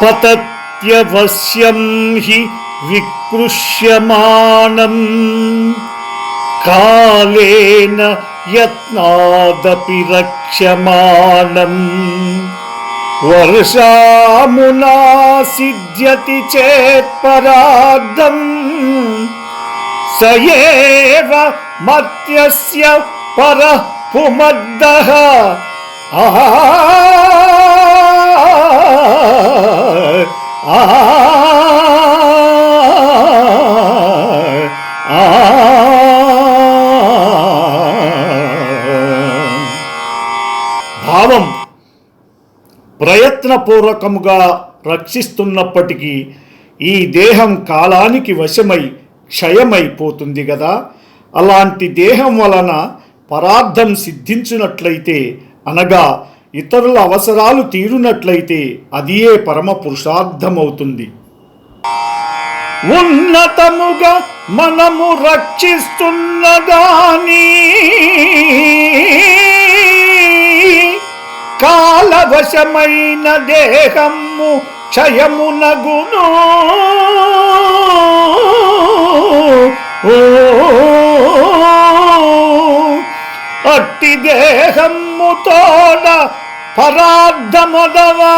పతత్యవశ్యం హి వికృష్యమాణం కాలేన యత్నాదపి రక్ష్యమాణం వర్షామునా సిద్ధ్యతి చేత్ పరార్థం స ఏవ మత్యస్య పరః పుమద్దః ఆహా ప్రయత్నపూర్వకముగా రక్షిస్తున్నప్పటికీ ఈ దేహం కాలానికి వశమై క్షయమైపోతుంది కదా అలాంటి దేహం వలన పరార్థం సిద్ధించినట్లయితే అనగా ఇతరుల అవసరాలు తీరునట్లయితే అదియే పరమ పురుషార్థమవుతుంది. ఉన్నతముగా మనము రక్షిస్తున్నదానీ వశమైన దేహము క్షయమునగును. ఓ అట్టి దేహముతోడ పరార్థమదవా.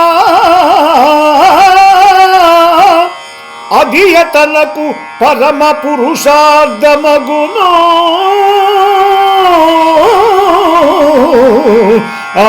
అధియతనకు పరమ పురుషార్థమగును. ఆ